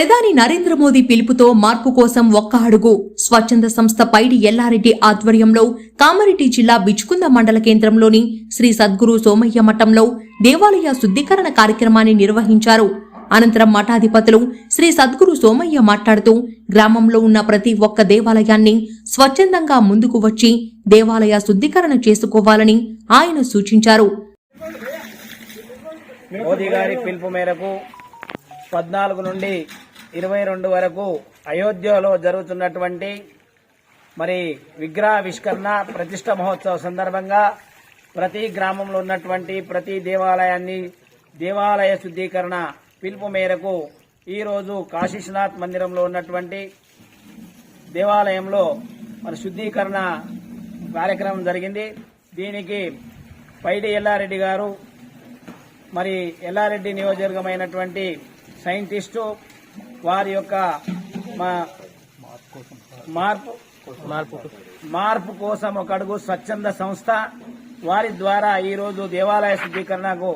ప్రధాని నరేంద్ర మోదీ పిలుపుతో మార్పు కోసం ఒక్క అడుగు. స్వచ్ఛంద సంస్థ పైడి ఎల్లారెడ్డి ఆధ్వర్యంలో కామారెడ్డి జిల్లా బిచ్చుకుంద మండల కేంద్రంలోని శ్రీ సద్గురు సోమయ్య మఠంలో దేవాలయ శుద్ధీకరణ కార్యక్రమాన్ని నిర్వహించారు. అనంతరం మఠాధిపతులు శ్రీ సద్గురు సోమయ్య మాట్లాడుతూ గ్రామంలో ఉన్న ప్రతి ఒక్క దేవాలయాన్ని స్వచ్ఛందంగా ముందుకు వచ్చి దేవాలయ శుద్ధీకరణ చేసుకోవాలని ఆయన సూచించారు. మోదీ గారి పిలుపు మేరకు పద్నాలుగు నుండి ఇరవై రెండు వరకు అయోధ్యలో జరుగుతున్నటువంటి మరి విగ్రహావిష్కరణ ప్రతిష్ట మహోత్సవ సందర్భంగా ప్రతి గ్రామంలో ఉన్నటువంటి ప్రతి దేవాలయాన్ని దేవాలయ శుద్ధీకరణ పిలుపు మేరకు ఈరోజు కాశీనాథ్ మందిరంలో ఉన్నటువంటి దేవాలయంలో మరి శుద్ధీకరణ కార్యక్రమం జరిగింది. దీనికి పైడి ఎల్లారెడ్డి గారు మరి ఎల్లారెడ్డి నియోజకవర్గమైనటువంటి సైంటిస్టు వారి యొక్క మా- మార్పు మార్పు కోసం. ఒక అడుగు స్వచ్ఛంద సంస్థ వారి ద్వారా ఈరోజు దేవాలయ శుద్ధీకరణకు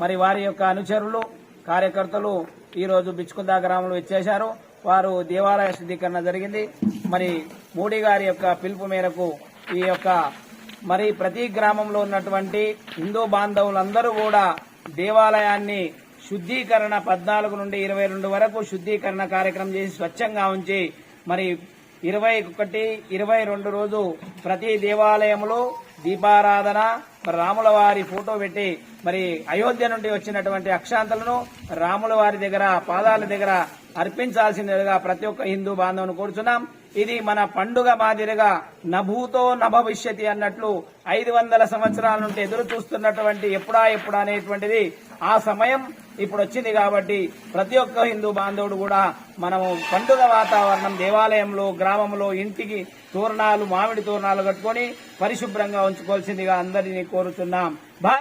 మరి వారి యొక్క అనుచరులు కార్యకర్తలు ఈరోజు బిచ్చుకుందా గ్రామంలో ఇచ్చేశారు. వారు దేవాలయ శుద్ధీకరణ జరిగింది. మరి మోడీ గారి యొక్క పిలుపు మేరకు ఈ యొక్క మరి ప్రతి గ్రామంలో ఉన్నటువంటి హిందూ బాంధవులందరూ కూడా దేవాలయాన్ని శుద్ధీకరణ పద్నాలుగు నుండి ఇరవై రెండు వరకు శుద్ధీకరణ కార్యక్రమం చేసి స్వచ్ఛంగా ఉంచి మరి ఇరవై ఒకటి ఇరవై రెండు రోజు ప్రతి దేవాలయంలో దీపారాధన రాముల వారి ఫోటో పెట్టి మరి అయోధ్య నుండి వచ్చినటువంటి అక్షాంతలను రాముల వారి దగ్గర పాదాల దగ్గర అర్పించాల్సిందిగా ప్రతి ఒక్క హిందూ బాంధవుని కోరుచున్నాం. ఇది మన పండుగ మాదిరిగా నభూతో నభవిష్యతి అన్నట్లు ఐదు వందల సంవత్సరాల నుండి ఎదురు చూస్తున్నటువంటి ఎప్పుడా ఎప్పుడా అనేటువంటిది ఆ సమయం ఇప్పుడు వచ్చింది కాబట్టి ప్రతి ఒక్క హిందూ బాంధవుడు కూడా మనము పండుగ వాతావరణం దేవాలయంలో గ్రామంలో ఇంటికి తోరణాలు మామిడి తోరణాలు కట్టుకొని పరిశుభ్రంగా ఉంచుకోవాల్సిందిగా అందరినీ కోరుతున్నాం